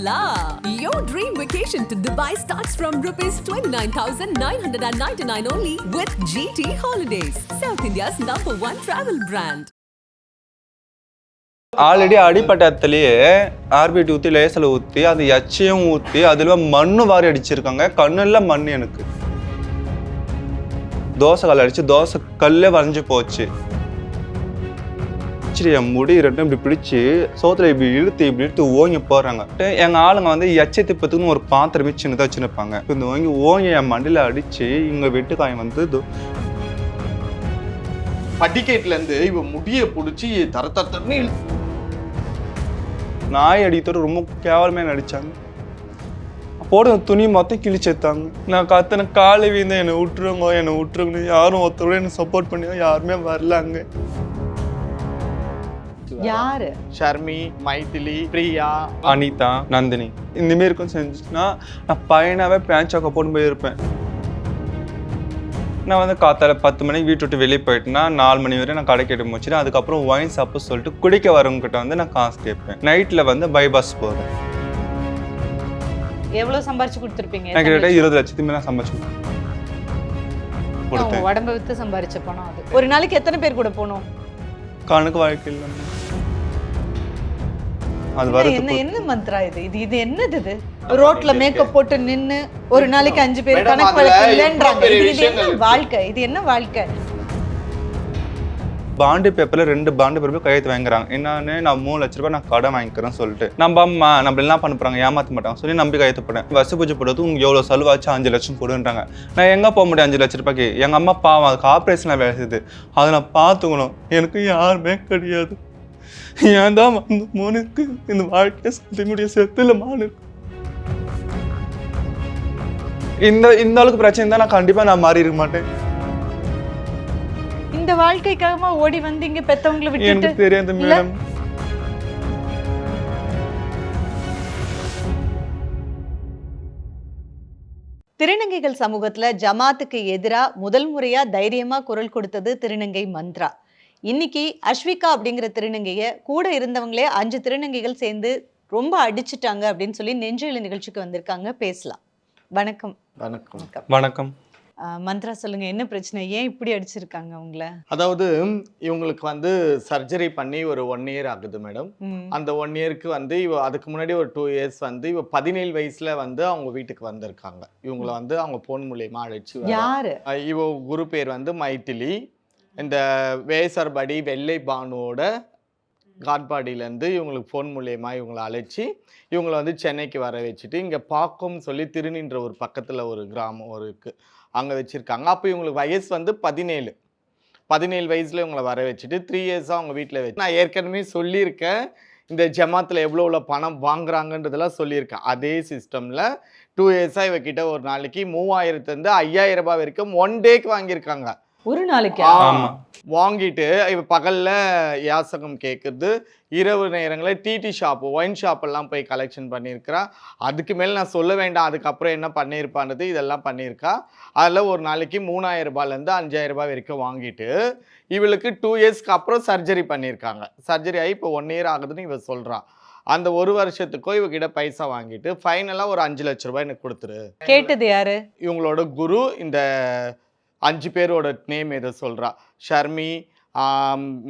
la! Your dream vacation to Dubai starts from rupees 29,999 only with GT Holidays, South India's number one travel brand. Already அடிப்பட்ட இடத்துலயே ஆர்பிடி ஊற்றி லேசில் ஊற்றி அது எச்சையும் ஊற்றி அதில் மண்ணு வாரி அடிச்சிருக்காங்க கண்ணில் மண் எனக்கு தோசை கல் அடிச்சு தோசை கல்லே வரைஞ்சு போச்சு சரி என் முடி ரெண்டும் இப்படி பிடிச்சி சோத்துல இப்படி இழுத்து இப்படி இழுத்து ஓங்கி போடுறாங்க. எங்க ஆளுங்க வந்து எச்சை திப்பத்துக்குன்னு ஒரு பாத்திரமே சின்னதாக வச்சுருப்பாங்க இந்த ஓங்கி ஓங்கி என் மண்டியில் அடிச்சு இங்க வெட்டுக்காயம் வந்து இதோ படிக்கேட்ல இருந்து இவ முடிய புடிச்சு தர தரன்னு நாய் அடித்தோட ரொம்ப கேவலமே நடிச்சாங்க. போட துணி மொத்தம் கிழிச்சேத்தாங்க நான் கத்தன காலை வீந்த என்னை விட்டுருங்க என்னை விட்டுருங்க யாரும் ஒருத்தரோட என்னை சப்போர்ட் பண்ணி யாருமே வரல அங்க. யாரு? ஷர்மி மைதிலி பிரியா அனிதா நந்தினி. இந்த மாரி இருக்கும் செஞ்சுச்சுன்னா நான் பையனாவே பேண்ட் சாக்க போட்டு போயிருப்பேன். நான் வந்து காத்தால பத்து மணிக்கு வீட்டு விட்டு வெளியே போயிட்டேன்னா நாலு மணி வரை நான் கடைக்கு எடுத்து முடிச்சிட்டு அதுக்கப்புறம் ஒயின் சாப்பிட்டு சொல்லிட்டு குடிக்க வரவங்க கிட்ட வந்து நான் காசு கேட்பேன். நைட்டில் வந்து பைபாஸ் போகிறேன் எவ்வளவு சம்பாரிச்சு கொடுத்துருப்பீங்க? நான் கிட்டத்தட்ட இருபது லட்சத்துக்கு மேலே சம்பாதிச்சு உங்க கொடுத்தேன். உடம்ப வித்து சம்பாரிச்ச பணம் அது. ஒரு நாளைக்கு எத்தனை பேர் கூட போகணும்? கணக்கு வாழ்க்கையில் அது என்ன வரது என்ன மந்த்ரா இது? இது இது என்னது இது? ரோட்ல மேக்கப் போட்டு நின்னு ஒரு நாளைக்கு அஞ்சு பேர் கணக்கு வழக்கு இல்லைன்றாங்க. இது என்ன. வாழ்க்கை? இது என்ன வாழ்க்கை? பாண்டு பேப்பர்ல ரெண்டு பாண்டு பேப்பர் கையெழுத்து வாங்குறாங்க என்னன்னு நான் மூணு லட்ச ரூபாய் நான் கடன் வாங்கிக்கிறேன்னு சொல்லிட்டு. நம்ம அம்மா நம்ம என்ன பண்ண போறாங்க ஏமாத்த மாட்டாங்க. சொல்லி நம்பி கையெழுத்து போட்டேன். வசதி பூஜை போடுறது உங்களுக்கு எவ்வளோ செலவாச்சு? அஞ்சு லட்சம் கொடுன்றாங்க நான் எங்க போக முடியும் அஞ்சு லட்ச ரூபாய்க்கு? எங்க அம்மா பாவம் அதுக்கு ஆப்ரேஷன்ல வேலை செய்யுது. அதை நான் பார்த்துக்கணும். எனக்கு யாருமே கிடையாது. ஏன் தான் வந்து மோனுக்கு இந்த வாழ்க்கையை சொல்ல முடிய செத்துல மானு? இந்த இந்த அளவுக்கு பிரச்சனை தான் நான் கண்டிப்பா நான் மாறி இருக்க மாட்டேன். இந்த வாழ்க்கைக்காகமா ஓடி வந்து இங்க பெத்தவங்களை விட்டுட்டு? எனக்கு தெரியாது? மேடம். திருநங்கைகள் சமூகத்துல ஜமாத்துக்கு எதிரா முதல் முறையா தைரியமா குரல் கொடுத்தது திருநங்கை மந்த்ரா. இன்னைக்கு அஸ்விகா அப்படிங்கிற திருநங்கைய கூட இருந்தவங்களே அஞ்சு திருநங்கைகள் சேர்ந்து ரொம்ப அடிச்சிட்டாங்க அப்படின்னு சொல்லி நெஞ்செழு நிகழ்ச்சிக்கு வந்திருக்காங்க. பேசலாம். வணக்கம். வணக்கம். வணக்கம். மந்த்ரா சொல்லுங்க என்ன பிரச்சனை? ஏன் இப்படி அடிச்சிருக்காங்க அவங்கள அதாவது இவங்களுக்கு வந்து சர்ஜரி பண்ணி ஒரு ஒன் இயர் ஆகுது மேடம். அந்த ஒன் இயருக்கு வந்து இவ அதுக்கு முன்னாடி ஒரு டூ இயர்ஸ் வந்து இவ பதினேழு வயசுல வந்து அவங்க வீட்டுக்கு வந்திருக்காங்க. இவங்களை வந்து அவங்க போன் மூலியமா அழைச்சு யாரு? இவ குரு பேர் வந்து மைத்திலி இந்த வேசர்படி வெள்ளை பானுவோட காட்பாடியிலேருந்து இவங்களுக்கு ஃபோன் மூலியமாக இவங்களை அழைச்சி இவங்களை வந்து சென்னைக்கு வர வச்சுட்டு இங்கே பாக்கம்னு சொல்லி திருநின்ற ஒரு பக்கத்தில் ஒரு கிராமம் ஒரு இருக்குது அங்கே வச்சுருக்காங்க. அப்போ இவங்களுக்கு வயசு வந்து பதினேழு. பதினேழு வயசில் இவங்களை வர வச்சுட்டு த்ரீ இயர்ஸாக அவங்க வீட்டில் வச்சு நான் ஏற்கனவே சொல்லியிருக்கேன். இந்த ஜமாத்தில் எவ்வளோ எவ்வளோ பணம் வாங்குறாங்கன்றதெல்லாம் சொல்லியிருக்கேன். அதே சிஸ்டமில் டூ இயர்ஸாக இவக்கிட்ட ஒரு நாளைக்கு மூவாயிரத்துலேருந்து ஐயாயிரம் ரூபாய் வரைக்கும் ஒன் டேக்கு வாங்கியிருக்காங்க. ஒரு நாளைக்கு? ஆ, ஆமா. வாங்கிட்டு இவ பகல்ல யாசகம் கேட்குறது இரவு நேரங்களில் டிடி ஷாப் ஒயின் ஷாப் எல்லாம் போய் கலெக்ஷன் பண்ணியிருக்கிறா அதுக்கு மேல நான் சொல்ல வேண்டாம் அதுக்கப்புறம் என்ன பண்ணியிருப்பான்றது இதெல்லாம் பண்ணியிருக்கா அதில் ஒரு நாளைக்கு மூணாயிரம் ரூபாயிலேருந்து அஞ்சாயிரம் ரூபாய் வரைக்கும் வாங்கிட்டு இவளுக்கு டூ இயர்ஸ்க்கு அப்புறம் சர்ஜரி பண்ணியிருக்காங்க சர்ஜரி ஆகி இப்போ ஒன் இயர் ஆகுதுன்னு இவ சொல்றா. அந்த ஒரு வருஷத்துக்கோ இவகிட்ட பைசா வாங்கிட்டு ஃபைனலாக ஒரு அஞ்சு லட்ச ரூபாய் எனக்கு கொடுத்துரு. கேட்டது யாரு? இவங்களோட குரு இந்த அஞ்சு பேரோட நேம் எதை சொல்றா. ஷர்மி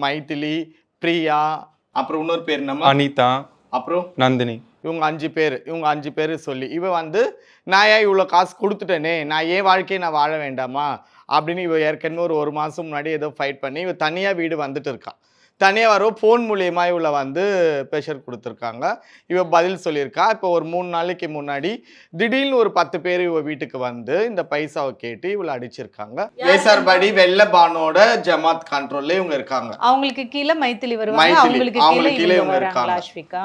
மைதிலி பிரியா அப்புறம் இன்னொரு பேர் நம்ம அனிதா அப்புறம்? நந்தினி. இவங்க அஞ்சு பேர் இவங்க அஞ்சு பேர் சொல்லி இவ வந்து நான் ஏன் இவ்வளோ காசு கொடுத்துட்டேனே? நான் ஏன் வாழ்க்கையை நான் வாழ வேண்டாமா? அப்படின்னு இவ ஏற்கனவே ஒரு ஒரு மாதம் முன்னாடி ஏதோ ஃபைட் பண்ணி இவ தனியாக வீடு வந்துட்டு இருக்கா. தனியாக வர ஃபோன் மூலியமா இவளை வந்து ப்ரெஷர் கொடுத்துருக்காங்க. இவ பதில் சொல்லியிருக்கா. இப்போ ஒரு மூணு நாளைக்கு முன்னாடி திடீர்னு ஒரு பத்து பேர் இவ வீட்டுக்கு வந்து இந்த பைசாவை கேட்டு இவளை அடிச்சிருக்காங்க. வேசார்படி வெள்ள பானோட ஜமாத் கண்ட்ரோல்ல இவங்க இருக்காங்க. அவங்களுக்கு கீழே மைத்திலி வருவாங்க. மைதிலி. அவங்களுக்கு அவங்களுக்கு கீழே இவங்க இருக்காங்க. அஸ்விகா.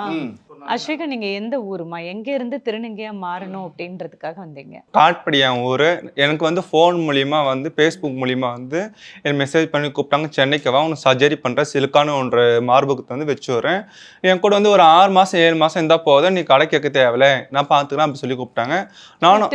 அஸ்விகா நீங்க எந்த ஊருமா எங்க இருந்து திருநங்கையா மாறணும் அப்படின்றதுக்காக வந்தீங்க. காட்படி என் ஊர். எனக்கு வந்து ஃபோன் மூலியமா வந்து ஃபேஸ்புக் மூலியமா வந்து எனக்கு மெசேஜ் பண்ணி கூப்பிட்டாங்க. சென்னைக்கு வா உனக்கு சர்ஜரி பண்ணுற சிலுக்கான ஒன்று மார்புக்கு வந்து வச்சு வரேன் என் கூட வந்து ஒரு ஆறு மாதம் ஏழு மாதம் இருந்தால் போதும். நீ கடை கேட்க தேவையில்ல. நான் பார்த்துக்கலாம் அப்படி சொல்லி கூப்பிட்டாங்க. நானும்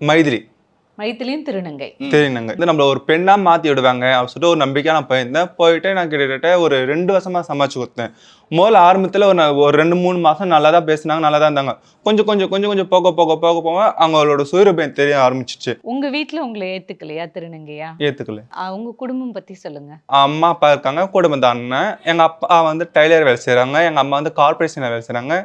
மைதிலி. மைத்திலியும் திருநங்கை. தெரியுங்க இது நம்மள ஒரு பெண்ணா மாத்தி விடுவாங்க அப்படின்னு சொல்லிட்டு ஒரு நம்பிக்கையா நான் போயிருந்தேன். போயிட்டு நான் கிட்டத்தட்ட ஒரு ரெண்டு வருஷமா சமாளிச்சு கொடுத்தேன். முதல்ல ஆரம்பத்துல ஒரு ஒரு ரெண்டு மூணு மாசம் நல்லா தான் பேசினாங்க நல்லா தான் இருந்தாங்க. கொஞ்சம் கொஞ்சம் கொஞ்சம் கொஞ்சம் போக போக போக போக அவங்களோட சுயரூபம் தெரிய ஆரம்பிச்சிச்சு. உங்க வீட்ல உங்களை ஏத்துக்கலையா திருநங்கையா? ஏத்துக்கல. உங்க குடும்பம் பத்தி சொல்லுங்க. அம்மா அப்பா இருக்காங்க கூட வந்த அண்ணன் எங்க அப்பா வந்து டைலர் வேலை செய்றாங்க எங்க அம்மா வந்து கார்பரேஷன்ல வேலை செய்றாங்க.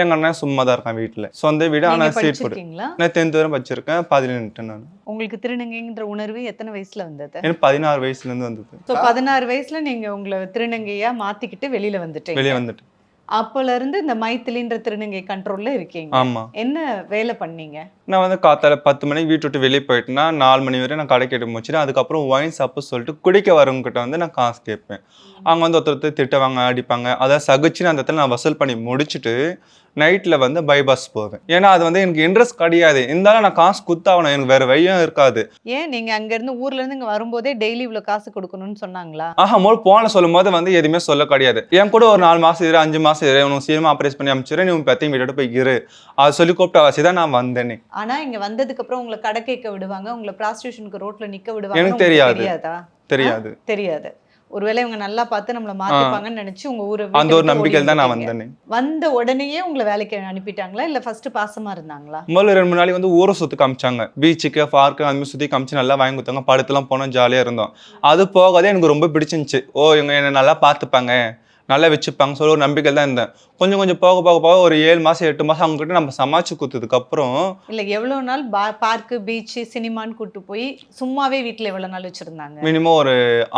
எங்க அண்ணன் சும்மா தான் இருக்கான் வீட்டுல சொந்த வீடு ஆனா சீட் போடு. நான் டென்த் வரை படிச்சிருக்கேன். பதினெட்டு நான். உங்களுக்கு திருநங்கைன்ற உணர்வு எத்தனை வயசுல வந்தது? எனக்கு பதினாறு வயசுல இருந்து வந்தது. ஸோ பதினாறு வயசுல நீங்க உங்களை திருநங்கையா மாத்திக்கிட்டு வெளியில வந்துட்டீங்க. வெளியே வந்துட்டு அப்பல இருந்து இந்த மைத்திலின்ற திருநங்கை கண்ட்ரோல்ல இருக்கீங்க. ஆமா. என்ன வேலை பண்ணீங்க? நான் வந்து காத்தால பத்து மணிக்கு வீட்டு விட்டு வெளியே போயிட்டேன்னா நாலு மணி வரை நான் கடைக்கு எடுத்து முடிச்சுட்டு அதுக்கப்புறம் ஒயின் ஷாப்பு சொல்லிட்டு குடிக்க வரவங்ககிட்ட வந்து நான் காசு கேட்பேன். அவங்க வந்து ஒருத்தர் திட்டுவாங்க அடிப்பாங்க. அதை சகிச்சு நான் அந்த இடத்துல நான் வசூல் பண்ணி முடிச்சுட்டு நைட்டில் வந்து பைபாஸ் போவேன். ஏன்னா அது வந்து எனக்கு இன்ட்ரெஸ்ட் கிடையாது. இருந்தாலும் நான் காசு குத்தாகணும் எனக்கு வேற வழியும் இருக்காது. ஏன்? நீங்க அங்க இருந்து ஊர்ல இருந்து இங்க வரும்போதே டெய்லி இவ்வளவு காசு கொடுக்கணும்னு சொன்னாங்களா? ஆஹா மோல் போன சொல்லும் போது வந்து எதுவுமே சொல்ல கிடையாது. என் கூட ஒரு நாலு மாசம் இரு அஞ்சு மாசம் இரு உனக்கு சீக்கிரமா ஆப்ரேஸ் பண்ணி அனுப்பிச்சிரு நீ உன் பெத்தையும் விட்டுட்டு போய் இரு. அது சொல்லி கூப்பிட்ட வாசி தான் நான் வந்தேனே. ஆனா இங்க வந்ததுக்கு அப்புறம் உங்களை கடை கேட்க விடுவாங்க. உங்களை ப்ராஸ்டியூஷனுக்கு ரோட்ல நிக்க விடுவாங்க எனக்கு. தெரியாதா. தெரியாது? தெரியாது. ஒருவேளை இவங்க நல்லா பார்த்து நம்மள மாத்திப்பாங்கன்னு நினைச்சு உங்க ஊரை அந்த ஒரு நம்பிக்கையில் தான் நான். வந்தேனே. வந்த உடனேயே உங்களை வேலைக்கு அனுப்பிட்டாங்களா? இல்ல ஃபர்ஸ்ட் பாசமா இருந்தாங்களா? முதல்ல ரெண்டு மூணு நாளைக்கு வந்து ஊரை சுற்றி காமிச்சாங்க. பீச்சுக்கு பார்க்கு அந்த மாதிரி சுற்றி காமிச்சு நல்லா வாங்கி கொடுத்தாங்க. படத்துலாம் போனோம் ஜாலியாக இருந்தோம். அது போகாதே எனக்கு ரொம்ப பிடிச்சிருந்துச்சு. ஓ இவங்க என்னை நல்லா பார்த்துப்பாங்க. நல்லா வச்சுப்பாங்க. சொல்லி ஒரு நம்பிக்கையில் தான் இருந்தேன். கொஞ்சம் கொஞ்சம் போக போக போக ஒரு ஏழு மாதம் எட்டு மாதம் அவங்ககிட்ட நம்ம சமாளிச்சு கொடுத்ததுக்கப்புறம் இல்ல எவ்வளவு நாள் பார்க்கு பீச் சினிமான்னு கூட்டு போய் சும்மாவே வீட்ல எவ்வளவு நாள் வச்சிருந்தாங்க? மினிமம் ஒரு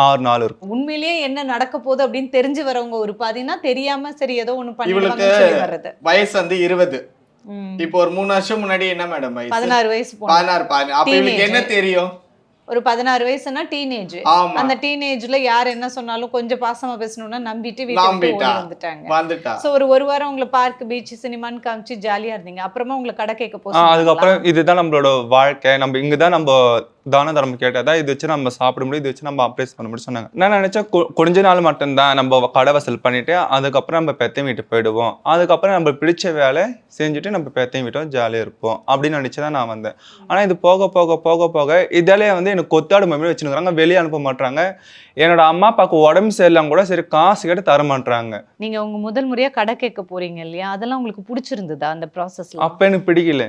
ஆறு நாள் இருக்கும். உண்மையிலேயே என்ன நடக்க போகுது அப்படின்னு தெரிஞ்சு வரவங்க ஒரு பாதினா தெரியாம சரி ஏதோ சொல்லி வர்றது. வயசு வந்து இருபது. இப்போ ஒரு மூணு வருஷம் முன்னாடி என்ன மேடம் பதினாறு வயசு பதினாறு அப்ப இவளுக்கு என்ன தெரியும்? ஒரு பதினாறு வயசுனா டீனேஜ் அந்த டீனேஜ்ல யார் என்ன சொன்னாலும் கொஞ்சம் பாசமா பேசணும்னா நம்பிட்டு வீட்டை விட்டு நம்பிட்டா. ஓடி வந்துட்டாங்க. வந்துட்டா. சோ ஒரு ஒரு வாரம் உங்களை பார்க் பீச் சினிமான்னு காமிச்சு ஜாலியா இருந்தீங்க. அப்புறமா உங்களை கடை கேட்க போச்சு அதுக்கப்புறம் இதுதான் நம்மளோட வாழ்க்கை. நம்ம இங்கே தான் நம்ம தான தர்மம் கேட்டதா? இது வச்சு நம்ம சாப்பிட முடியும் இது வச்சு நம்ம ஆப்ரேஸ் பண்ண முடியும் சொன்னாங்க. நான் நினைச்சேன் கொஞ்ச நாள் மட்டும்தான் நம்ம கடை வசூல் பண்ணிட்டு அதுக்கப்புறம் நம்ம பெத்தையும் வீட்டு போயிடுவோம். அதுக்கப்புறம் நம்ம பிடிச்ச வேலை செஞ்சுட்டு நம்ம பெத்தையும் வீட்டும் ஜாலியாக இருப்போம் அப்படின்னு நினச்சி தான் நான் வந்தேன். ஆனால் இது போக போக போக போக இதாலே வந்து எனக்கு கொத்தாடு மாதிரி வச்சுருக்காங்க வெளியே அனுப்ப மாட்றாங்க. என்னோட அம்மா அப்பாவுக்கு உடம்பு சரியில்லாம் கூட சரி காசு கேட்டு தர மாட்றாங்க. நீங்க உங்க முதல் முறையா கடை கேட்க போறீங்க இல்லையா? அதெல்லாம் உங்களுக்கு பிடிச்சிருந்ததா அந்த ப்ராசஸ்ல அப்போ எனக்கு பிடிக்கல.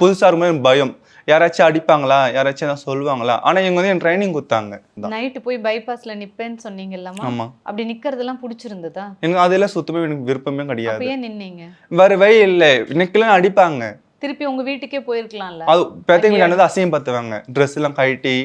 புதுசாக இருக்கும்போது பயம். யாராச்சும் அடிப்பாங்களா? யாராச்சும் எதாவது சொல்லுவாங்களா? ஆனால் இவங்க வந்து என் ட்ரைனிங் கொடுத்தாங்க. நைட்டு போய் பைபாஸ்ல நிப்பேன்னு சொன்னீங்கல்லம்மா. ஆமாம் அப்படி நிக்கிறதெல்லாம் பிடிச்சிருந்ததா? எனக்கு அதெல்லாம் சுத்தமாக எனக்கு விருப்பமே கிடையாது. ஏன் நின்னீங்க? வேற வழி இல்லை. இன்னைக்கெல்லாம் அடிப்பாங்க. திருப்பி உங்க வீட்டுக்கே போயிருக்கலாம்ல. அது பெத்தைங்க வீட்டானது அசிங்கம் பார்த்துவாங்க ட்ரெஸ் எல்லாம் கழட்டி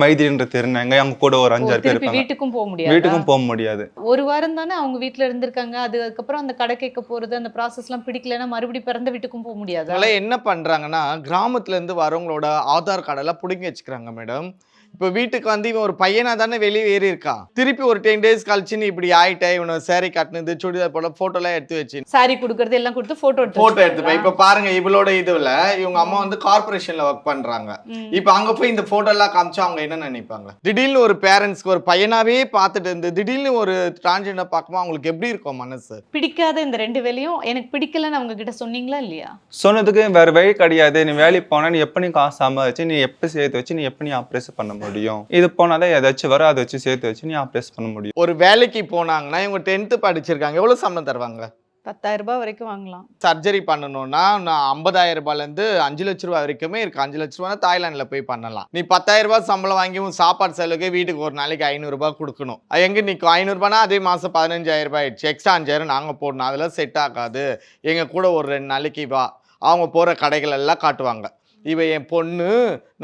மைதிரின்ற திருநாங்க அவங்க கூட ஒரு அஞ்சாறு பேர் வீட்டுக்கும் போக முடியாது. வீட்டுக்கும் போக முடியாது. ஒரு வாரம் தானே அவங்க வீட்ல இருந்திருக்காங்க. அது அதுக்கப்புறம் அந்த கடை கேட்க போறது அந்த ப்ராசஸ் எல்லாம் பிடிக்கலன்னா மறுபடியும் பிறந்த வீட்டுக்கும் போக முடியாது? அதனால என்ன பண்றாங்கன்னா கிராமத்துல இருந்து வரவங்களோட ஆதார் கார்டெல்லாம் பிடுங்கி வச்சுக்கிறாங்க மேடம் இப்போ வீட்டுக்கு வந்து இவன் ஒரு பையனா தானே வெளியே ஏறி இருக்கான் திருப்பி ஒரு டென் டேஸ் கழிச்சு நீ இப்படி ஆயிட்ட இவனை சேரீ கட்டினது சுடிதார் போல போட்டோலாம் எடுத்து வச்சு. சாரி கொடுக்கறது எல்லாம் கொடுத்து போட்டோ எடுத்து போட்டோ எடுத்துப்பேன் இப்ப பாருங்க இவளோட இதுல இவங்க அம்மா வந்து கார்பரேஷன்ல ஒர்க் பண்றாங்க. இப்ப அங்க போய் இந்த போட்டோ எல்லாம் காமிச்சா அவங்க என்ன நினைப்பாங்க? திடீர்னு ஒரு பேரண்ட்ஸ்க்கு ஒரு பையனாவே பார்த்துட்டு இருந்து திடீர்னு ஒரு டிரான்ஜெண்டர் பார்க்கும்போது அவங்களுக்கு எப்படி இருக்கும் மனசு? பிடிக்காத இந்த ரெண்டு வேலையும் எனக்கு பிடிக்கலன்னு அவங்க கிட்ட சொன்னீங்களா இல்லையா? சொன்னதுக்கு வேற வழி கிடையாது. நீ வேலைக்கு போனா நீ எப்ப நீ காசு சம்பாதிச்சு நீ எப்ப சேர்த்து வச்சு நீ எப்ப நீ ஆப்ரேஸ் பண்ண முடியும். இது போனாதான் ஏதாச்சும் வரும் அதை வச்சு சேர்த்து வச்சு நீ ஆப்ரேஸ் பண்ண முடியும். ஒரு வேலைக்கு போனாங்கன்னா இவங்க டென்த்து படிச்சிருக்காங்க எவ்வளவு சம்பளம் தருவாங்க? பத்தாயிரம் ரூபாய் வரைக்கும் வாங்கலாம். சர்ஜரி பண்ணணும்னா நான் ஐம்பதாயிரம் ரூபாயிலேருந்து அஞ்சு லட்ச ரூபா வரைக்குமே இருக்கு. அஞ்சு லட்ச ரூபா தாய்லாண்டில் போய் பண்ணலாம். நீ பத்தாயிரம் ரூபாய் சம்பளம் வாங்கி உன் சாப்பாடு செலவுக்கு வீட்டுக்கு ஒரு நாளைக்கு ஐநூறுரூபா கொடுக்கணும். அது எங்கே நிற்கும் ஐநூறுரூபானா அதே மாதம் பதினஞ்சாயிரம் ரூபாய் ஆயிடுச்சு. எக்ஸ்ட்ரா அஞ்சாயிரம் நாங்கள் போடணும். அதெல்லாம் செட் ஆகாது. எங்கள் கூட ஒரு ரெண்டு நாளைக்கு வா. அவங்க போகிற கடைகள் எல்லாம் காட்டுவாங்க. இவ என் பொண்ணு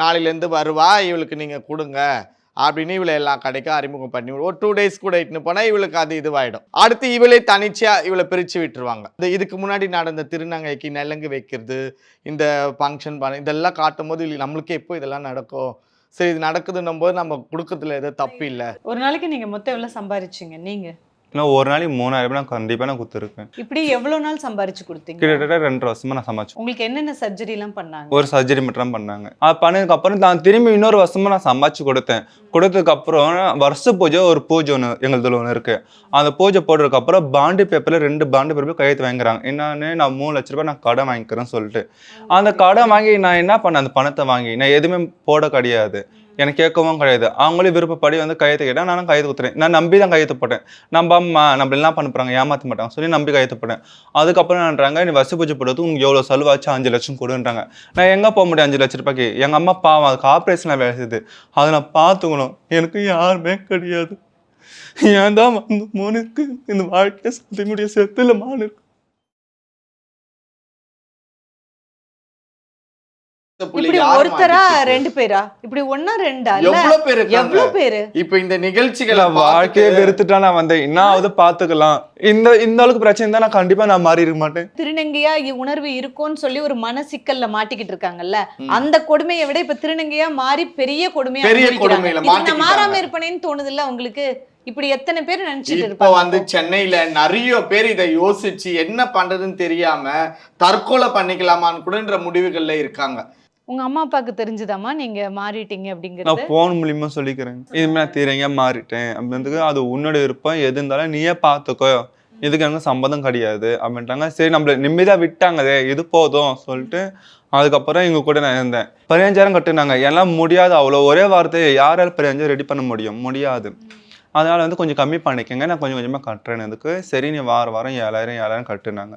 நாளையிலேருந்து வருவா இவளுக்கு நீங்கள் கொடுங்க அப்படின்னு இவளை எல்லா கடைக்கும் அறிமுகம் பண்ணி ஒரு டூ டேஸ் கூட இட்டுன்னு போனால் இவளுக்கு அது இதுவாயிடும். அடுத்து இவளே தனிச்சா இவளை பிரித்து விட்டுருவாங்க. இந்த இதுக்கு முன்னாடி நடந்த திருநங்கைக்கு நெல்லங்கு வைக்கிறது இந்த ஃபங்க்ஷன் பண்ண இதெல்லாம் காட்டும் போது இல்லை, நம்மளுக்கு எப்போ இதெல்லாம் நடக்கும்? சரி இது நடக்குதுன்னும் போது நம்ம கொடுக்கறதுல எதுவும் தப்பு இல்லை. ஒரு நாளைக்கு நீங்க மொத்தம் எவ்வளவு சம்பாரிச்சீங்க? நீங்க? இல்லை ஒரு நாளைக்கு மூணாயிரம் நான் கண்டிப்பாக நான் கொடுத்துருக்கேன். இப்படி எவ்வளவு நாள் சம்பாரிச்சு கொடுத்தீங்க? கிட்டத்தட்ட ரெண்டு வருஷமா நான் சமாளிச்சு உங்களுக்கு என்னென்ன சர்ஜரி எல்லாம் பண்ணாங்க? ஒரு சர்ஜரி மட்டும் தான் பண்ணாங்க. அது பண்ணதுக்கு அப்புறம் நான் திரும்பி இன்னொரு வருஷமா நான் சம்பாதிச்சு கொடுத்தேன். கொடுத்ததுக்கு அப்புறம் வருஷ பூஜை ஒரு பூஜை ஒன்று எங்களுதுல ஒன்று இருக்கு. அந்த பூஜை போடுறதுக்கு அப்புறம் பாண்டு பேப்பர்ல ரெண்டு பாண்டு பேப்பர் கையெழுத்து வாங்குறாங்க என்னன்னு நான் மூணு லட்ச ரூபாய் நான் கடன் வாங்கிக்கிறேன்னு சொல்லிட்டு. அந்த கடன் வாங்கி நான் என்ன பண்ணேன்? அந்த பணத்தை வாங்கி நான் எதுவுமே போட கிடையாது. எனக்கு கேட்கவும் கிடையாது. அவங்களே விருப்பப்படி வந்து கையெழுத்து கேட்டால் நானும் கையெழுத்து கொடுத்துறேன் நான் நம்பி தான் கையெழுத்து போட்டேன். நம்ம அம்மா நம்ம எல்லாம் பண்ண போகிறாங்க ஏமாற்ற மாட்டாங்க. சொல்லி நம்பி கையெழுத்து போட்டேன். அதுக்கப்புறம் என்னன்றாங்க நீ வசி பூஜை போடுறது உங்களுக்கு எவ்வளோ செலவாச்சு அஞ்சு லட்சம் கொடுன்றாங்க. நான் எங்கே போக முடியும் அஞ்சு லட்ச ரூபாய்க்கு? எங்கள் அம்மா பாவம். அதுக்கு ஆப்ரேஷனில் வேலை செய்யுது. அதை நான் பார்த்துக்கணும். எனக்கு யாருமே கிடையாது. ஏன் தான் வந்து மோனுக்கு இந்த வாழ்க்கையை சத்தி முடிய செத்துல மானு இருக்கு? ஒருத்தரா? ரெண்டு பேரா? இப்படி ஒன்னா ரெண்டா? எவ்வளவு பேர்? எவ்வளவு பேரு? இப்ப இந்த நிகழ்ச்சிகளை வாழ்க்கையை வெறுத்துட்டா நான் வந்தேன். என்னாவது பார்த்துக்கலாம் இந்த இந்த அளவுக்கு பிரச்சனை தான் நான் கண்டிப்பாக நான் மாறி இருக்க மாட்டேன். திருநங்கையா உணர்வு இருக்கும்னு சொல்லி ஒரு மனசிக்கல்ல மாட்டிக்கிட்டு இருக்காங்கல்ல. அந்த கொடுமையை விட இப்ப திருநங்கையா மாறி பெரிய கொடுமையா பெரிய. கொடுமையில. மாறாம இருப்பேன்னு தோணுது இல்ல உங்களுக்கு? இப்படி எத்தனை பேர் நினைச்சிட்டு இப்போ வந்து சென்னையில நிறைய பேர் இதை யோசிச்சு என்ன பண்றதுன்னு தெரியாம தற்கொலை பண்ணிக்கலாமான்னு கூடன்ற முடிவுகள்ல இருக்காங்க. உங்க அம்மா அப்பாவுக்கு தெரிஞ்சுதாம்மா நீங்க மாறிட்டீங்க அப்படிங்கிறது? நான் போன் மூலியமா சொல்லிக்கிறேன் இதுமாதிரி நான் தீரங்க மாறிட்டேன். அப்படின்றதுக்கு அது உன்னோட விருப்பம். எது இருந்தாலும் நீயே பார்த்துக்கோ இதுக்கு எனக்கு சம்மதம் கிடையாது அப்படின்ட்டாங்க. சரி நம்மள நிம்மதியாக விட்டாங்கதே இது போதும் சொல்லிட்டு அதுக்கப்புறம் இவங்க கூட நான் இருந்தேன். பதினஞ்சாயிரம் கட்டுனாங்க. எல்லாம் முடியாது. அவ்வளோ ஒரே வார்த்தையை யாரால் பதினஞ்சாயிரம் ரெடி பண்ண முடியும்? முடியாது. அதனால் வந்து கொஞ்சம் கம்மி பண்ணிக்கங்க. நான் கொஞ்சம் கொஞ்சமாக கட்டுறேனதுக்கு சரி நீ வார வாரம் ஏழாயிரம் ஏழாயிரம் கட்டுனாங்க.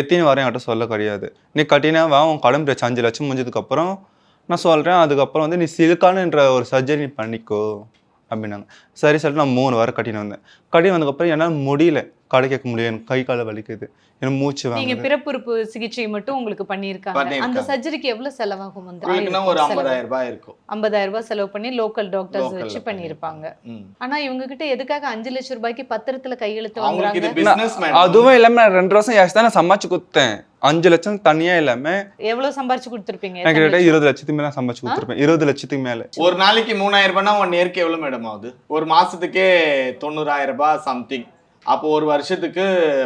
எத்தனை வாரம் என்கிட்ட சொல்ல கிடையாது. நீ கட்டினா வா உன் கடன் பிரச்சனை அஞ்சு லட்சம் முடிஞ்சதுக்கப்புறம் நான் சொல்கிறேன் அதுக்கப்புறம் வந்து நீ சிலுக்கானுன்ற ஒரு சர்ஜரி பண்ணிக்கோ அப்படின்னாங்க. சரி சொல்லிட்டு நான் மூணு வாரம் கட்டின்னு வந்தேன். கட்டி வந்ததுக்கப்புறம் என்னால் முடியல. கடை கேட்க முடியல. எனக்கு கை காலை வலிக்குது. எனக்கு மூச்சு நீங்க பிறப்புறுப்பு சிகிச்சை மட்டும் உங்களுக்கு பண்ணியிருக்காங்க. அந்த. சர்ஜரிக்கு எவ்வளவு செலவாகும் வந்து? ஒரு ஐம்பதாயிரம் ரூபாய் இருக்கும். ஐம்பதாயிரம் ரூபாய் செலவு பண்ணி லோக்கல் டாக்டர்ஸ் வச்சு பண்ணியிருப்பாங்க. ஆனா இவங்க கிட்ட எதுக்காக அஞ்சு லட்சம் ரூபாய்க்கு பத்திரத்துல கையெழுத்து வாங்குறாங்க? அதுவும் இல்லாமல் நான் ரெண்டு வருஷம் யாச்சு தான் நான் சம்பாதிச்சு கொடுத்தேன். அஞ்சு லட்சம் தனியாக இல்லாமல் எவ்வளவு சம்பாரிச்சு கொடுத்துருப்பீங்க? நான் கிட்டத்தட்ட இருபது லட்சத்துக்கு மேலே சம்பாதிச்சு கொடுத்துருப்பேன். இருபது லட்சத்துக்கு மேலே. ஒரு நாளைக்கு மூணாயிரம் ரூபாய்னா ஒன் இயர்க்கு எவ்வளவு மேடம் ஆகுது? ஒரு மாசத்துக்கே தொண்ணூறாயிரம் ரூபாய் சம்திங் அப்போ ஒரு வருஷத்துக்கு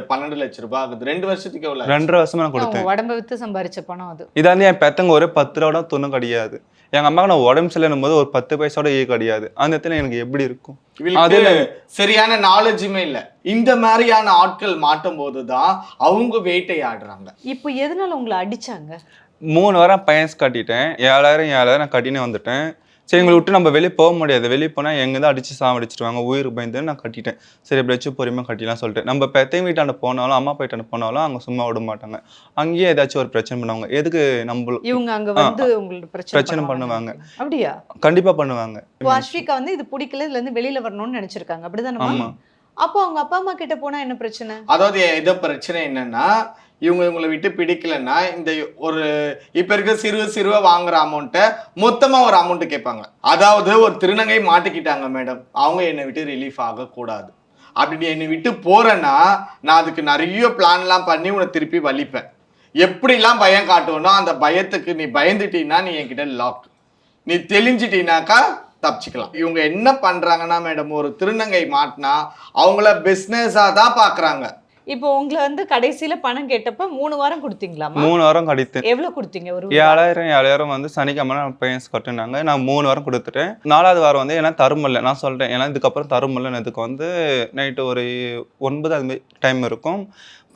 பன்னெண்டு லட்சம் ரூபாய் ஆகுது. ரெண்டு வருஷத்துக்கு எவ்வளவு ரெண்டரை வருஷமா நான் கொடுத்தேன். உடம்ப வித்து சம்பாரிச்ச பணம் அது. இதை வந்து என் பெத்தங்க ஒரே பத்து ரூபா தொண்ணும் கிடையாது. எங்கள் அம்மாவுக்கு நான் உடம்பு சரியில்லைன்னும் போது ஒரு பத்து பைசாவோட ஈ கிடையாது. அந்த இடத்துல எனக்கு எப்படி இருக்கும்? அதுல- சரியான நாலேஜுமே இல்ல. இந்த மாதிரியான ஆட்கள் மாட்டும் போதுதான் அவங்க வேட்டையாடுறாங்க இப்போ எதனால உங்களை அடிச்சாங்க? மூணு வாரம் பயன்ஸ் கட்டிட்டேன். ஏழாயிரம் ஏழாயிரம் நான் கட்டினே வந்துட்டேன். சரி எங்களை விட்டு நம்ம வெளியே போக முடியாது. வெளியே போனால் எங்கே தான் அடிச்சு சாவடிச்சிருவாங்க உயிர் பயந்து நான் கட்டிட்டேன். சரி எப்படியாச்சும் பொறுமையாக கட்டிலாம் சொல்லிட்டு. நம்ம பெத்தையும் வீட்டாண்ட போனாலும் அம்மா போயிட்டாண்ட போனாலும் அவங்க சும்மா விட மாட்டாங்க. அங்கேயே ஏதாச்சும் ஒரு பிரச்சனை பண்ணுவாங்க. எதுக்கு நம்ம இவங்க அங்க வந்து உங்களுக்கு பிரச்சனை பண்ணுவாங்க. அப்படியா? கண்டிப்பாக பண்ணுவாங்க. இப்போ அஸ்விகா வந்து இது பிடிக்கல இதுல இருந்து வெளியில வரணும்னு நினைச்சிருக்காங்க. அப்படிதானே ஆமா. அப்போ அவங்க அப்பா அம்மா கிட்ட போனா என்ன பிரச்சனை? அதாவது ஏதோ பிரச்சனை என்னன்னா இவங்க இவங்களை விட்டு பிடிக்கலன்னா இந்த ஒரு இப்ப இருக்க சிறுவ சிறுவ வாங்குற அமௌண்ட்டை மொத்தமா ஒரு அமௌண்ட் கேட்பாங்க. அதாவது ஒரு திருநங்கை மாட்டிக்கிட்டாங்க மேடம் அவங்க என்னை விட்டு ரிலீஃப் ஆகக்கூடாது அப்படி நீ என்னை விட்டு போறேன்னா நான் அதுக்கு நிறைய பிளான்லாம் பண்ணி உன்னை திருப்பி வலிப்பேன். எப்படிலாம் பயம் காட்டுவனோ அந்த பயத்துக்கு நீ பயந்துட்டீன்னா நீ என்கிட்ட லாக் நீ தெளிஞ்சிட்டீனாக்கா தப்பிச்சுக்கலாம். இவங்க என்ன பண்றாங்கன்னா மேடம் ஒரு திருநங்கை மாட்டினா அவங்கள பிஸ்னஸாக தான் பார்க்குறாங்க இப்போ உங்களை வந்து கடைசியில பணம் கேட்டப்ப மூணு வாரம் கொடுத்தீங்களாமா மூணு வாரம் கடித்தேன். எவ்வளவு கொடுத்தீங்க? ஒரு ஏழாயிரம் ஏழாயிரம் வந்து சனிக்கிழமை பையன்ஸ் கட்டுனாங்க. நான் மூணு வாரம் கொடுத்துட்டேன். நாலாவது வாரம் வந்து ஏன்னா தருமில்ல நான் சொல்லிட்டேன் ஏன்னா இதுக்கப்புறம் தருமில்ல இதுக்கு வந்து நைட்டு ஒரு ஒன்பது அது மாதிரி டைம் இருக்கும்.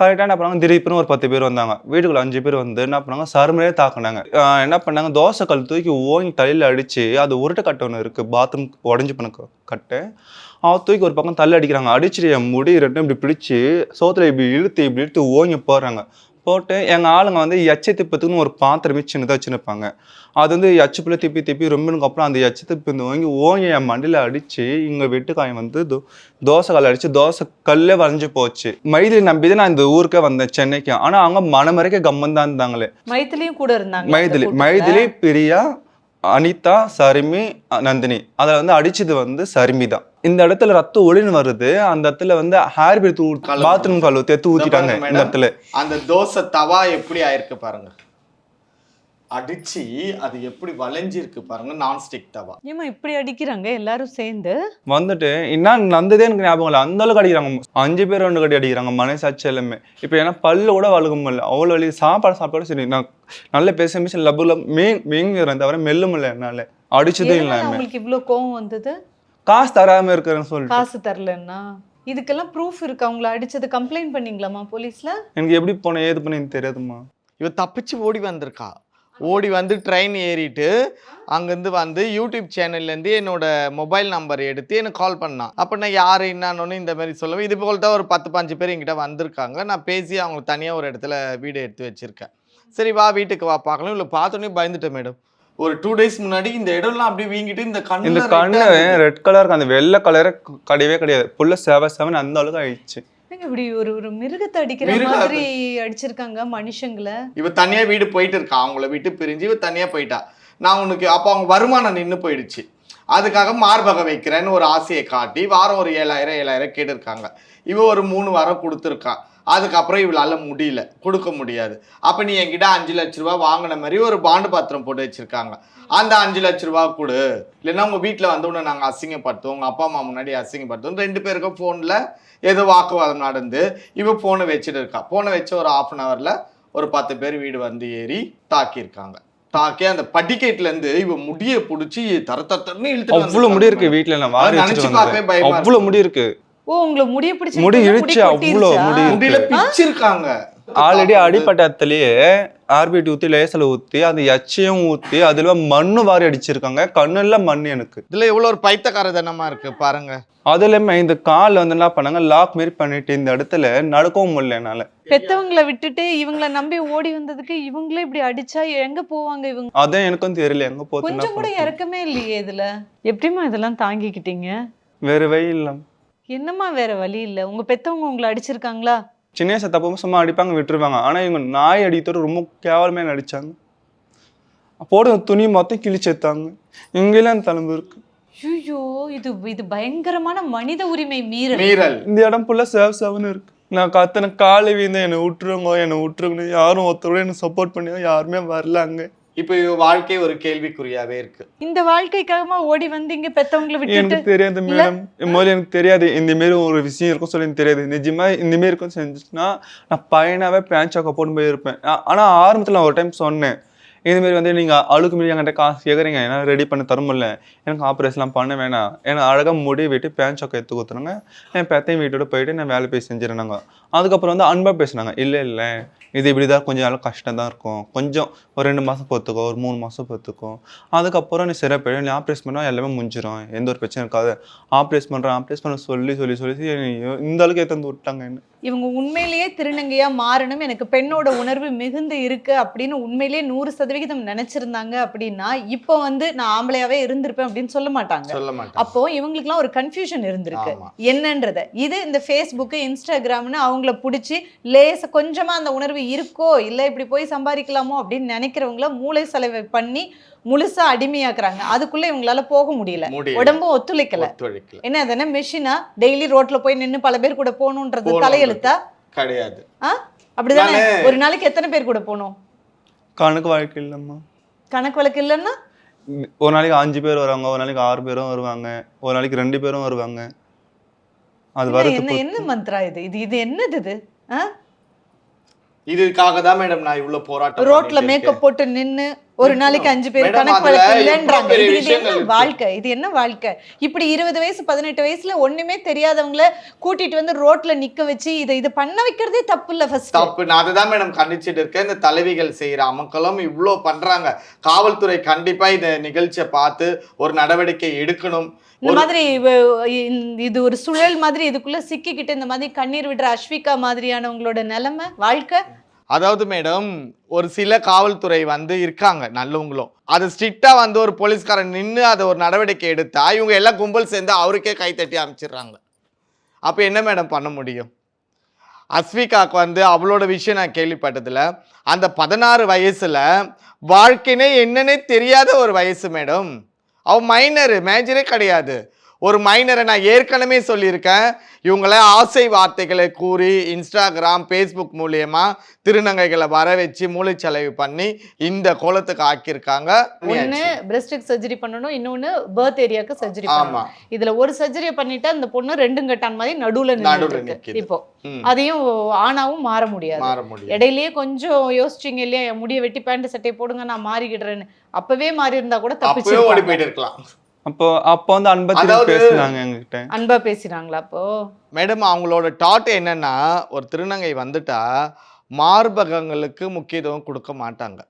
கரெக்டாக என்ன பண்ணாங்க திடீர்னு ஒரு பத்து பேர் வந்தாங்க. வீட்டுக்குள்ள அஞ்சு பேர் வந்து என்ன பண்ணாங்க சருமையே தாக்குனாங்க. என்ன பண்ணாங்க? தோசை கல் தூக்கி ஓங்கி தலையில் அடித்து அது உருட்டை கட்டை ஒன்று இருக்குது பாத்ரூம் உடஞ்சி பண்ண க- கட்டை. அவ தூக்கி ஒரு பக்கம் தள்ளி அடிக்கிறாங்க. அடிச்சுட்டு என் முடி ரெண்டும் இப்படி பிடிச்சி சோத்துல இப்படி இழுத்து இப்படி இழுத்து ஓங்கி போடுறாங்க. போட்டு எங்கள் ஆளுங்க வந்து எச்சை திப்பத்துக்குன்னு ஒரு பாத்திரமே சின்னதாக வச்சுருப்பாங்க. அது வந்து எச்சு பிள்ளை திப்பி திப்பி ரொம்பனுக்கு அப்புறம் அந்த எச்சை திப்பி இந்த ஓங்கி ஓங்கி என் மண்டியில் அடித்து இங்கே வெட்டுக்காயம் வந்து தோ தோசை கல் அடித்து தோசை கல்லே வளைஞ்சு போச்சு. மைதிலி நம்பி தான் நான் இந்த ஊருக்கே வந்தேன் சென்னைக்கு. ஆனால் அவங்க மனமறைக்க கம்மன் தான் இருந்தாங்களே. மைத்திலியும் கூட இருந்தாங்க. மைதிலி மைதிலி பிரியா அனிதா சரிமி நந்தினி. அதில் வந்து அடிச்சது வந்து சரிமி தான். இந்த இடத்துல ரத்தம் ஒளின்னு வருது. அந்த இடத்துல வந்து ஹேர் பிரித்து. பாத்ரூம் கழுவு தேத்து ஊத்திட்டாங்க இந்த இடத்துல. அந்த தோசை தவா எப்படி ஆயிருக்கு பாருங்க. அடிச்சு அது எப்படி வளைஞ்சிருக்கு பாருங்க நான்ஸ்டிக் தவா ஏமா இப்படி அடிக்கிறாங்க எல்லாரும் சேர்ந்து? வந்துட்டு என்ன நடந்ததே எனக்கு ஞாபகம் இல்லை அந்த அளவுக்கு அடிக்கிறாங்க. அஞ்சு பேர் ரெண்டு கட்டி அடிக்கிறாங்க மனசாட்சி எல்லாமே. இப்போ ஏன்னா பல்லு கூட வழுக முடியல அவ்வளோ வலி சாப்பாடு சாப்பாடு சரி நான் நல்ல பேச பேச லப்புல மீன் மீங்கிறேன் தவிர மெல்ல முடியல என்னால. அடிச்சதும் எதனால இல்லாம. உங்களுக்கு இவ்ளோ கோவம் வந்தது? காசு தராம இருக்கிறேன்னு சொல்லிட்டு. காசு தரலன்னா? இதுக்கெல்லாம் ப்ரூஃப் இருக்கு? அவங்கள அடிச்சது கம்ப்ளைண்ட் பண்ணீங்களாமா போலீஸ்ல எனக்கு எப்படி போனேன் ஏது பண்ணேன்னு தெரியாதும்மா. இவ தப்பிச்சு ஓடி வந்திருக்கா. ஓடி வந்து ட்ரெயின் ஏறிட்டு அங்கேருந்து வந்து யூடியூப் சேனல்லேருந்து என்னோட மொபைல் நம்பர் எடுத்து எனக்கு கால் பண்ணான் அப்போ நான் யார் என்னன்னு இந்த மாதிரி சொல்லவும் இது போல் தான் ஒரு பத்து பாஞ்சு பேர் என்கிட்ட வந்திருக்காங்க. நான் பேசி அவங்களுக்கு தனியாக ஒரு இடத்துல வீடு எடுத்து வச்சுருக்கேன். சரி வா வீட்டுக்கு வா பார்க்கலாம். இல்லை பார்த்தோன்னே பயந்துட்டேன் மேடம் ஒரு டூ டேஸ் முன்னாடி இந்த இடம்லாம் அப்படியே வீங்கிட்டு இந்த கண்ணு இந்த கண்ணு ரெட் கலருக்கு அந்த வெள்ளை கலரே கிடையவே கிடையாது. புள்ள செவ செவன் அந்த அளவுக்கு ஆயிடுச்சு. இப்படி ஒரு ஒரு மிருகத்தை அடிக்கிற மாதிரி அடிச்சிருக்காங்க மனுஷங்களை. இவ தனியா வீடு போயிட்டு இருக்கா? அவங்கள விட்டு பிரிஞ்சு இவ தனியா போயிட்டா. நான் உனக்கு அப்போ அவங்க வருமானம் நின்று போயிடுச்சு. அதுக்காக மார்பகம் வைக்கிறேன்னு ஒரு ஆசையை காட்டி வாரம் ஒரு ஏழாயிரம் ஏழாயிரம் கேட்டிருக்காங்க. இவ ஒரு மூணு வாரம் கொடுத்துருக்கா. அதுக்கப்புறம் இவளால முடியல கொடுக்க முடியாது. அப்போ நீ என்கிட்ட அஞ்சு லட்ச ரூபா வாங்கின மாதிரி ஒரு பாண்டு பத்திரம் போட்டு வச்சிருக்காங்க. அந்த அஞ்சு லட்ச ரூபா கொடு. இல்லைன்னா உங்க வீட்டில் வந்து உன்னை நாங்கள் அசிங்கப்படுத்துவோம். உங்க அப்பா அம்மா முன்னாடி அசிங்கப்படுத்துவோம். ரெண்டு பேருக்கும் ஃபோனில் ஏதோ வாக்குவாதம் நடந்து இவ ஃபோனை வச்சுட்டு இருக்கா. ஃபோனை வச்சு ஒரு ஆஃப் அன் ஹவரில் ஒரு பத்து பேர் வீடு வந்து ஏறி தாக்கியிருக்காங்க. தாக்கி அந்த படிக்கட்டுல இருந்து இவ முடிய புடிச்சு தர தரன்னு இழுத்து அவ்வளவு முடி இருக்கு வீட்டுல நினைச்சு பார்க்கவே பயமா அவ்வளவு. முடி இருக்கு. ஓ உங்களை முடிய பிடிச்சு முடி இழுச்சு அவ்வளோ? முடி. முடியல பிச்சிருக்காங்க. ஆல்ரெடி அடிப்பட்ட இடத்துலயே ஆர்பிடி ஊத்தி லேசல ஊத்தி அந்த எச்சையும் ஊத்தி அதுல மண்ணு வாரி அடிச்சிருக்காங்க. கண்ணுல மண் எனக்கு. இதுல எவ்வளவு ஒரு பைத்தக்காரதனமா இருக்கு பாருங்க. அதுலயுமே இந்த கால் வந்து என்ன பண்ணாங்க லாக் மாரி பண்ணிட்டு இந்த இடத்துல நடக்கவும் முடியல என்னால. பெத்தவங்களை விட்டுட்டு இவங்கள நம்பி ஓடி வந்ததுக்கு இவங்களே இப்படி அடிச்சா எங்க போவாங்க இவங்க? அதான் எனக்கும் தெரியல எங்க கொஞ்சம் கூட இறக்கமே இல்லையே இதுல. எப்படிம்மா இதெல்லாம் தாங்கிக்கிட்டீங்க? வேற வழி இல்ல. என்னம்மா வேற வழி இல்ல? உங்க பெத்தவங்க உங்களை அடிச்சிருக்காங்களா? சின்ன வயசு தப்பவும் சும்மா அடிப்பாங்க விட்டுருவாங்க. ஆனா இவங்க நாய் அடித்தோட ரொம்ப கேவலமே நடிச்சாங்க போட துணி மொத்தம் கிழிச்செத்தாங்க இங்கெல்லாம் தழும்பு இருக்கு. ஐயோ இது இது பயங்கரமான மனித உரிமை மீறல். மீறல். இந்த இடம் ஃபுல்லா சேவ் சேவன்னு இருக்கு. நான் கத்தனை காலை வீழ்ந்து என்னை விட்டுருங்க என்னை விட்டுருங்க யாரும் ஒருத்தரோட எனக்கு சப்போர்ட் பண்ணி யாருமே வரல அங்க. இப்ப வாழ்க்கை ஒரு கேள்விக்குறியாவே இருக்கு. இந்த வாழ்க்கைக்காகமா ஓடி வந்து இங்க பெத்தவங்களை விட்டுட்டு எனக்கு தெரியாது மேடம். முதல்ல எனக்கு தெரியாது. இந்த மாரி ஒரு விஷயம் இருக்கும் சொல்லி எனக்கு தெரியாது. நிஜமா இந்த மாரி இருக்கும் செஞ்சுச்சுன்னா நான் பையனாவே பேண்ட் சாக்கை போட்டு போயிருப்பேன். ஆனா ஆரம்பத்துல நான் ஒரு டைம் சொன்னேன். இதுமாரி வந்து நீங்கள் அழுக்கு மீறி என்கிட்ட காசு கேட்குறீங்க ஏன்னா ரெடி பண்ண தர முடியல எனக்கு ஆப்ரேஷன்லாம் பண்ண வேணாம். ஏன்னா அழகாக முடி வெட்டி பேன் சாக்கை எடுத்து கொடுத்துருங்க. என் பெத்தையும் வீட்டோட போயிட்டு நான் வேலை போய் செஞ்சிருந்தாங்க அதுக்கப்புறம் வந்து அன்பாக பேசுனாங்க. இல்லை இல்லை. இது இப்படி தான் கொஞ்சம் நாள் கஷ்டம் தான் இருக்கும். கொஞ்சம் ஒரு ரெண்டு மாதம் பொறுத்துக்கோ ஒரு மூணு மாதம் பொறுத்துக்கோ. அதுக்கப்புறம் நீ சிறப்பு போயிடும் நீ ஆப்ரேஸ் பண்ணால் எல்லாமே முடிஞ்சிடும் எந்த ஒரு பிரச்சனை இருக்காது. ஆப்ரேஸ் பண்ணுறேன் ஆப்ரேஸ் பண்ண சொல்லி சொல்லி சொல்லி இந்த அளவுக்கு எடுத்து விட்டாங்க என்ன? இவங்க உண்மையிலேயே திருநங்கையாக மாறணும். எனக்கு பெண்ணோட உணர்வு மிகுந்து இருக்குது அப்படின்னு உண்மையிலேயே நூறு சதவிகிதம் நினைச்சிருந்தாங்க அப்படின்னா இப்போ வந்து நான் ஆம்பளையாவே இருந்திருப்பேன் அப்படின்னு சொல்ல மாட்டாங்க. சொல்ல மாட்டேன் அப்போ இவங்களுக்குலாம் ஒரு கன்ஃபியூஷன் இருந்திருக்கு. என்னன்றத. இது இந்த ஃபேஸ்புக்கு இன்ஸ்டாகிராம்னு அவங்கள பிடிச்சி லேச கொஞ்சமா அந்த உணர்வு இருக்கோ இல்லை இப்படி போய் சம்பாதிக்கலாமோ அப்படின்னு நினைக்கிறவங்கள மூளை செலவை பண்ணி முழுசா அடிமையாக்குறாங்க. அதுக்குள்ள இவங்களால போக முடியல. உடம்பும் ஒத்துழைக்கல. என்ன அது என்ன மெஷினா டெய்லி ரோட்ல போய் நின்னு பல பேர் கூட போகணுன்றது. தலையெழுத்தா? கிடையாது. அப்படிதானே? ஒரு நாளைக்கு எத்தனை பேர் கூட போகணும்? கணக்கு வாழ்க்கை இல்லைம்மா. கணக்கு வழக்கு இல்லைன்னா? ஒரு நாளைக்கு அஞ்சு பேர் வருவாங்க ஒரு நாளைக்கு ஆறு பேரும் வருவாங்க ஒரு நாளைக்கு ரெண்டு பேரும் வருவாங்க. அது வரது என்ன என்ன மந்த்ரா இது? இது இது என்னது இது? ஆ? இதுக்காக தான் மேடம் நான் இவ்வளவு போராட்டம் ரோட்ல. மேக்கப் போட்டு நின்னு ஒரு நாளைக்கு அஞ்சு பேர் கணக்கு வழக்கு இது என்ன. வாழ்க்கை? இது என்ன வாழ்க்கை? இப்படி இருபது வயசு பதினெட்டு வயசுல ஒண்ணுமே தெரியாதவங்கள கூட்டிட்டு வந்து ரோட்ல நிக்க வச்சு இதை இது பண்ண வைக்கிறதே தப்பு இல்ல ஃபர்ஸ்ட் தப்பு. நான் அதுதான் மேடம் கண்டிச்சிட்டு இருக்கேன். இந்த தலைவிகள் செய்யற அமக்களும் இவ்வளோ பண்றாங்க. காவல்துறை கண்டிப்பா இந்த நிகழ்ச்சியை பார்த்து ஒரு நடவடிக்கை எடுக்கணும். இந்த மாதிரி இது ஒரு சுழல் மாதிரி இதுக்குள்ள சிக்கிக்கிட்டு இந்த மாதிரி கண்ணீர் விடுற அஸ்விகா மாதிரியானவங்களோட நிலைமை வாழ்க்கை? அதாவது மேடம் ஒரு சில காவல்துறை வந்து இருக்காங்க நல்லவங்களும். அது ஸ்ட்ரிக்டா வந்து ஒரு போலீஸ்காரன் நின்று அதை ஒரு நடவடிக்கை எடுத்தா இவங்க எல்லாம் கும்பல் சேர்ந்து அவருக்கே கைத்தட்டி அமைச்சிடுறாங்க அப்போ என்ன மேடம் பண்ண முடியும்? அஸ்விகாக்கு வந்து அவளோட விஷயம் நான் கேள்விப்பட்டதில்ல. அந்த பதினாறு வயசுல வாழ்க்கைனே என்னன்னே தெரியாத ஒரு வயசு மேடம். அவன் மைனரு மேஜரே கிடையாது. ஒரு மைனரை நான் ஏற்கனவே சொல்லியிருக்கேன். இவங்கள ஆசை வார்த்தைகளை கூறி இன்ஸ்டாகிராம் ஃபேஸ்புக் மூலியமா திருநங்கைகளை வர வச்சு மூளைச்சலவை பண்ணி இந்த கோலத்துக்கு ஆக்கியிருக்காங்க. ஒண்ணு பிரஸ்டுக்கு சர்ஜரி பண்ணணும் இன்னொன்னு பர்த் ஏரியாக்கு சர்ஜரி பண்ணணும். இதுல ஒரு சர்ஜரி பண்ணிட்டா இந்த பொண்ணு ரெண்டும் கட்டான் மாதிரி நடுவுல நடுவுல இப்போ அதையும் ஆணாவும் மாற முடியாது. இடையிலேயே கொஞ்சம் யோசிச்சீங்க இல்லையா முடிய வெட்டி பேண்ட் சட்டை போடுங்க நான் மாறிக்கிடுறேன்னு. அப்பவே மாறி இருந்தா கூட அப்பவே ஓடி தப்பிச்சு போயிட்டு இருக்கலாம். அப்போ அப்போ வந்து அன்பா திருப்பி பேசுனாங்க எங்ககிட்ட. அன்பா பேசினாங்களா அப்போ? மேடம் அவங்களோட டாட் என்னன்னா ஒரு திருநங்கை வந்துட்டா மார்பகங்களுக்கு முக்கியத்துவம் கொடுக்க மாட்டாங்க.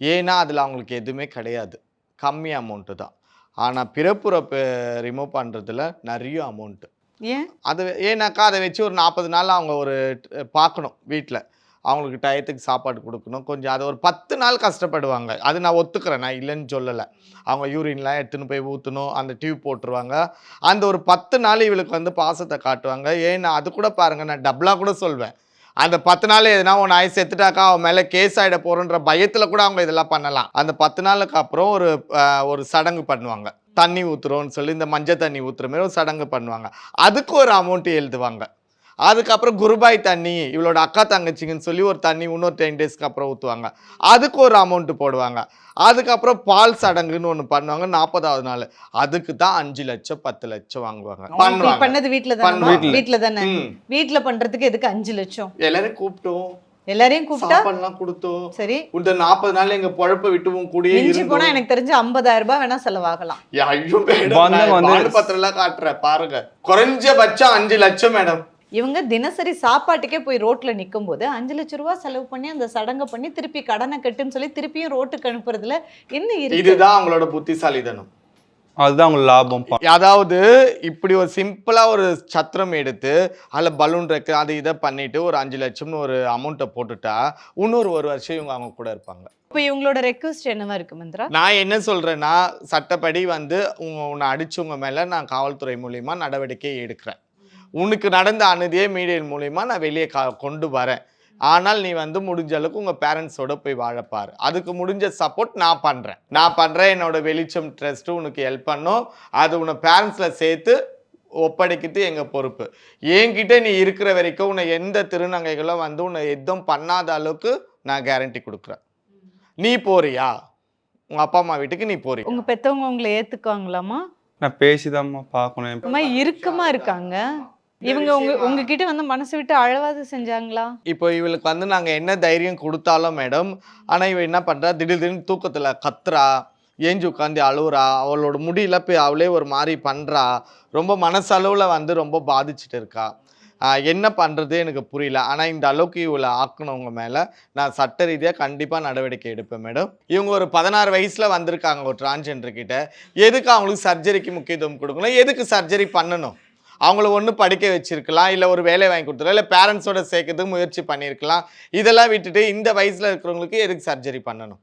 ஏன்னா அதில் அவங்களுக்கு எதுவுமே கிடையாது. கம்மி அமௌண்ட்டு தான். ஆனால் பிறப்புறப்பு ரிமூவ் பண்ணுறதுல நிறைய அமௌண்ட்டு ஏன்? அது ஏன்னாக்கா அதை வச்சு ஒரு நாற்பது நாள் அவங்க ஒரு பார்க்கணும் வீட்டில் அவங்களுக்கு டயத்துக்கு சாப்பாடு கொடுக்கணும். கொஞ்சம் அதை ஒரு பத்து நாள் கஷ்டப்படுவாங்க. அது நான் ஒத்துக்கிறேன். நான் இல்லைன்னு சொல்லலை. அவங்க யூரின்லாம் எடுத்துன்னு போய் ஊற்றணும் அந்த டியூப் போட்டுருவாங்க. அந்த ஒரு பத்து நாள் இவளுக்கு வந்து பாசத்தை காட்டுவாங்க. ஏன்னா அது கூட பாருங்கள் நான் டபுளாக கூட சொல்வேன். அந்த பத்து நாள் எதுனா உன் நாய் செத்துட்டாக்கா அவன் மேலே கேஸ் ஆகிட போகிறோன்ற பயத்தில் கூட அவங்க இதெல்லாம் பண்ணலாம். அந்த பத்து நாளுக்கு அப்புறம் ஒரு ஒரு சடங்கு பண்ணுவாங்க. தண்ணி ஊற்றுறோன்னு சொல்லி இந்த மஞ்சள் தண்ணி ஊற்றுற மாதிரி ஒரு சடங்கு பண்ணுவாங்க. அதுக்கு ஒரு அமௌண்ட் எழுதுவாங்க. அதுக்கப்புறம் குருபாய் தண்ணி இவளோட அக்கா தங்கச்சிங்கன்னு சொல்லி ஒரு தண்ணி இன்னொரு டென் டேஸ்க்கு அப்புறம் ஊற்றுவாங்க அதுக்கு ஒரு அமௌண்ட் போடுவாங்க. அதுக்கப்புறம் பால் சடங்குன்னு ஒன்று பண்ணுவாங்க நாற்பதாவது நாள். அதுக்கு தான் அஞ்சு லட்சம் பத்து லட்சம் வாங்குவாங்க. பண்ணுவாங்க. பண்ணது வீட்ல தானே. வீட்ல. தானே? ம். வீட்ல பண்றதுக்கு எதுக்கு அஞ்சு லட்சம்? எல்லாரையும் கூப்பிட்டோம். எல்லாரையும் கூப்பிட்டா? சாப்பாடுலாம் கொடுத்தோம். சரி. இந்த நாற்பது நாள் எங்க பொழப்ப விட்டுவும் கூடயே மிஞ்சி போனா. எனக்கு தெரிஞ்சு 50000 ரூபாய் வேணா செலவாகலாம். ஐயோ மேடம் பாண்டு பத்திரம் எல்லாம் காட்டுறேன் பாருங்க. குறைஞ்சபட்சம் அஞ்சு லட்சம் மேடம் இவங்க தினசரி சாப்பாட்டுக்கே போய் ரோட்ல நிக்கும் போது அஞ்சு லட்சம் ரூபாய் செலவு பண்ணி அந்த சடங்கை பண்ணி திருப்பி கடனை கட்டுன்னு சொல்லி திருப்பியும் ரோட்டுக்கு அனுப்புறதுல என்ன இருக்கு? இதுதான் அவங்களோட புத்திசாலித்தனம். அதுதான் அவங்க லாபம் பா- அதாவது இப்படி ஒரு சிம்பிளா ஒரு சத்திரம் எடுத்து அதில் பலூன் இருக்கு அது இதை பண்ணிட்டு ஒரு அஞ்சு லட்சம்னு ஒரு அமௌண்ட்டை போட்டுட்டா இன்னொரு ஒரு வருஷம் இவங்க அவங்க கூட இருப்பாங்க. இப்போ இவங்களோட ரெக்வஸ்ட் என்னவா இருக்கு மந்த்ரா? நான் என்ன சொல்றேன்னா சட்டப்படி வந்து உங்க உன்னை அடிச்சவங்க மேல நான் காவல்துறை மூலியமா நடவடிக்கை எடுக்கிறேன். உனக்கு நடந்த அநீதியை மீடியல் மூலியமா நான் வெளியே கா கொண்டு வரேன். ஆனால் நீ வந்து முடிஞ்ச அளவுக்கு உங்க பேரண்ட்ஸோட போய் வாழப்பாரு. அதுக்கு முடிஞ்ச சப்போர்ட் நான் பண்றேன். நான் பண்றேன் என்னோட வெளிச்சம் ட்ரஸ்ட் உனக்கு ஹெல்ப் பண்ணும். அது உன்னை பேரண்ட்ஸ்ல சேர்த்து ஒப்படைக்கிறது எங்க பொறுப்பு. என்கிட்ட நீ இருக்கிற வரைக்கும் உன்னை எந்த திருநங்கைகளும் வந்து உன்னை எதுவும் பண்ணாத அளவுக்கு நான் கேரண்டி கொடுக்குறேன். நீ போறியா? உங்க அப்பா அம்மா வீட்டுக்கு நீ போறியா? உங்க பெத்தவங்க உங்களை ஏத்துக்குவாங்களாமா நான் பேசிதாம்மா பார்க்கணும். அம்மா இறுக்கமா இருக்காங்க. இவங்க உங்க உங்ககிட்ட வந்து மனசு விட்டு அழவாது செஞ்சாங்களா? இப்போ இவளுக்கு வந்து நாங்கள் என்ன தைரியம் கொடுத்தாலும் மேடம் ஆனால் இவ என்ன பண்ணுறா திடீர் திடீர்னு தூக்கத்தில் கத்துறா ஏஞ்சி உட்காந்து அழுவுறா அவளோட முடியல போய் அவளே ஒரு மாதிரி பண்ணுறா ரொம்ப மனசளவில் வந்து ரொம்ப பாதிச்சுட்டு இருக்கா. என்ன பண்ணுறது எனக்கு புரியல. ஆனால் இந்த அளவுக்கு இவளை ஆக்கணவங்க மேலே நான் சட்ட ரீதியாக கண்டிப்பாக நடவடிக்கை எடுப்பேன் மேடம் இவங்க ஒரு பதினாறு வயசில் வந்திருக்காங்க ஒரு டிரான்ஜெண்டர் கிட்ட. எதுக்கு அவங்களுக்கு சர்ஜரிக்கு முக்கியத்துவம் கொடுக்கணும்? எதுக்கு சர்ஜரி பண்ணணும்? அவங்கள ஒன்று படிக்க வச்சிருக்கலாம் இல்லை ஒரு வேலை வாங்கி கொடுத்துருக்கலாம் இல்லை பேரண்ட்ஸோட சேர்க்கறதுக்கு முயற்சி பண்ணியிருக்கலாம். இதெல்லாம் விட்டுட்டு இந்த வயசில் இருக்கிறவங்களுக்கு எதுக்கு சர்ஜரி பண்ணணும்?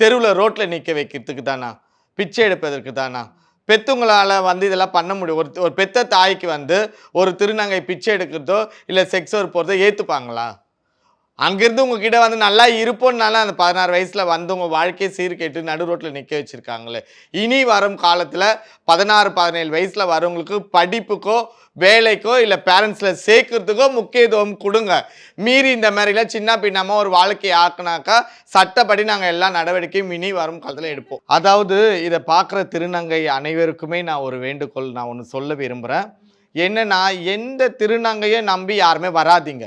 தெருவில் ரோட்டில் நிற்க வைக்கிறதுக்கு தானா? பிச்சை எடுப்பதற்கு தானா? பெத்தவங்களால வந்து இதெல்லாம் பண்ண முடியும். ஒரு ஒரு பெத்த தாய்க்கு வந்து ஒரு திருநங்கை பிச்சை எடுக்கிறதோ இல்லை செக்ஸ் ஒர்க் போகிறதோ ஏற்றுப்பாங்களா அங்கேருந்து உங்ககிட்ட வந்து நல்லா இருப்போம்னால அந்த பதினாறு வயசில் வந்து உங்கள் வாழ்க்கையை சீர்கேட்டு நடு ரோட்டில் நிற்க வச்சுருக்காங்களே. இனி வரும் காலத்தில் பதினாறு பதினேழு வயசில் வரவங்களுக்கு படிப்புக்கோ வேலைக்கோ இல்லை பேரண்ட்ஸில் சேர்க்கறதுக்கோ முக்கியத்துவம் கொடுங்க. மீறி இந்த மாதிரிலாம் சின்ன பின்னமாக ஒரு வாழ்க்கையை ஆக்குனாக்கா சட்டப்படி நாங்கள் எல்லா நடவடிக்கையும் இனி வரும் காலத்தில் எடுப்போம். அதாவது இதை பார்க்குற திருநங்கை அனைவருக்குமே நான் ஒரு வேண்டுகோள் நான் ஒன்று சொல்ல விரும்புகிறேன் என்னென்னா எந்த திருநங்கையை நம்பி யாருமே வராதீங்க.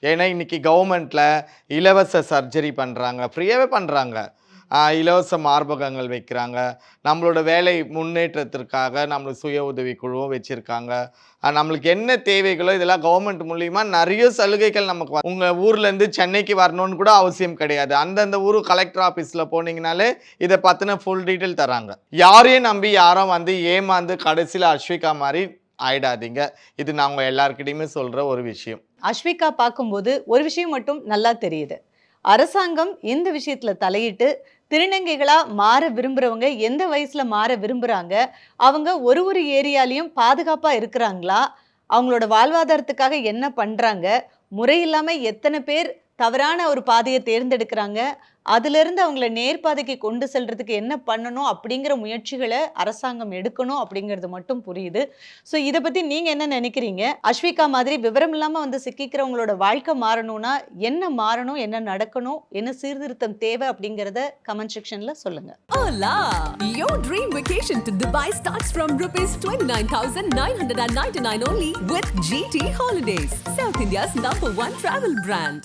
ஏன்னா இன்றைக்கி கவர்மெண்ட்டில் இலவச சர்ஜரி பண்ணுறாங்க ஃப்ரீயாகவே பண்ணுறாங்க இலவச மார்பகங்கள் வைக்கிறாங்க. நம்மளோட வேலை முன்னேற்றத்திற்காக நம்மளுக்கு சுய உதவி குழுவும் வச்சுருக்காங்க நம்மளுக்கு என்ன தேவைகளோ இதெல்லாம் கவர்மெண்ட் மூலிமா நிறைய சலுகைகள் நமக்கு வ- ஊர்லேருந்து சென்னைக்கு வரணும்னு கூட அவசியம் கிடையாது. அந்தந்த ஊர் கலெக்டர் ஆஃபீஸில் போனீங்கனாலே இதை பற்றின ஃபுல் டீட்டெயில் தராங்க. யாரையும் நம்பி யாரும் வந்து ஏமாந்து கடைசியில் அஸ்விகா மாதிரி ஆயிடாதீங்க. இது நான் உங்கள் எல்லாருக்கிட்டையுமே சொல்கிற ஒரு விஷயம். அஸ்விகா பார்க்கும்போது ஒரு விஷயம் மட்டும் நல்லா தெரியுது. அரசாங்கம் இந்த விஷயத்துல தலையிட்டு திருநங்கைகளா மாற விரும்புறவங்க எந்த வயசுல மாற விரும்புறாங்க? அவங்க ஒரு ஒரு ஏரியாலையும் பாதுகாப்பா இருக்கிறாங்களா? அவங்களோட வாழ்வாதாரத்துக்காக என்ன பண்றாங்க? முறையில்லாம எத்தனை பேர் தவறான ஒரு பாதையை தேர்ந்தெடுக்கிறாங்க? அதிலிருந்து அவங்கள நேர்பாதைக்கு கொண்டு செல்றதுக்கு என்ன பண்ணணும் அப்படிங்கிற முயற்சிகளை அரசாங்கம் எடுக்கணும் அப்படிங்கிறது மட்டும் புரியுது. ஸோ இதை பத்தி நீங்க என்ன நினைக்கிறீங்க? அஸ்விகா மாதிரி விவரம் இல்லாமல் வந்து சிக்கிக்கிறவங்களோட வாழ்க்கை மாறணும்னா என்ன மாறணும் என்ன நடக்கணும் என்ன சீர்திருத்தம் தேவை அப்படிங்கிறத கமெண்ட் செக்ஷன்ல சொல்லுங்க. Your dream vacation to Dubai starts from rupees 29,999 only with GT Holidays, South India's number one travel brand.